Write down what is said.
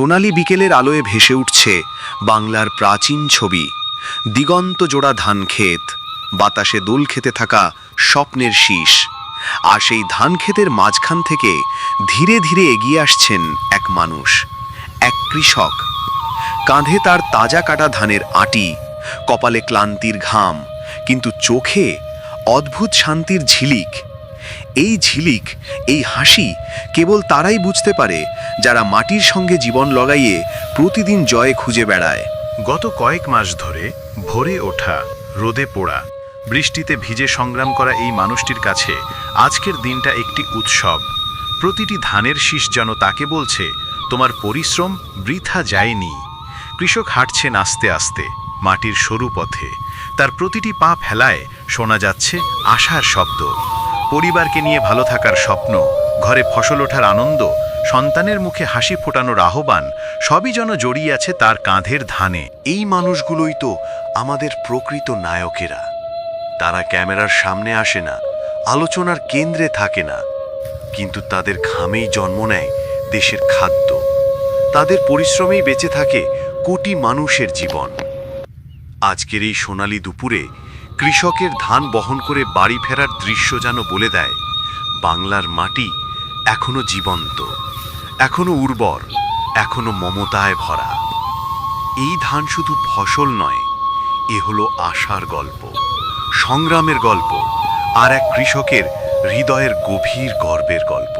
সোনালি বিকেলের আলোয় ভেসে উঠছে বাংলার প্রাচীন ছবি, দিগন্ত জোড়া ধান ক্ষেত, বাতাসে দোল খেতে থাকা স্বপ্নের শীষ। আর সেই ধান ক্ষেতের মাঝখান থেকে ধীরে ধীরে এগিয়ে আসছেন এক মানুষ, এক কৃষক। কাঁধে তার তাজা কাটা ধানের আটি, কপালে ক্লান্তির ঘাম, কিন্তু চোখে অদ্ভুত শান্তির ঝিলিক। এই ঝিলিক, এই হাসি কেবল তারাই বুঝতে পারে যারা মাটির সঙ্গে জীবন লগাইয়ে প্রতিদিন জয়ে খুঁজে বেড়ায়। গত কয়েক মাস ধরে ভোরে ওঠা, রোদে পোড়া, বৃষ্টিতে ভিজে সংগ্রাম করা এই মানুষটির কাছে আজকের দিনটা একটি উৎসব। প্রতিটি ধানের শীষ যেন তাকে বলছে, তোমার পরিশ্রম বৃথা যায়নি। কৃষক হাঁটছেন আস্তে আস্তে, মাটির সরু পথে। তার প্রতিটি পা ফেলায় শোনা যাচ্ছে আশার শব্দ। পরিবারকে নিয়ে ভালো থাকার স্বপ্ন, ঘরে ফসল ওঠার আনন্দ, সন্তানের মুখে হাসি ফোটানোর আহ্বান, সবই যেন জড়িয়ে আছে তার কাঁধের ধানে। এই মানুষগুলোই তো আমাদের প্রকৃত নায়কেরা। তারা ক্যামেরার সামনে আসে না, আলোচনার কেন্দ্রে থাকে না, কিন্তু তাদের ঘামেই জন্ম নেয় দেশের খাদ্য। তাদের পরিশ্রমেই বেঁচে থাকে কোটি মানুষের জীবন। আজকের এই সোনালি দুপুরে কৃষকের ধান বহন করে বাড়ি ফেরার দৃশ্য যেন বলে দেয়, বাংলার মাটি এখনও জীবন্ত, এখনও উর্বর, এখনও মমতায় ভরা। এই ধান শুধু ফসল নয়, এ হলো আশার গল্প, সংগ্রামের গল্প, আর এক কৃষকের হৃদয়ের গভীর গর্বের গল্প।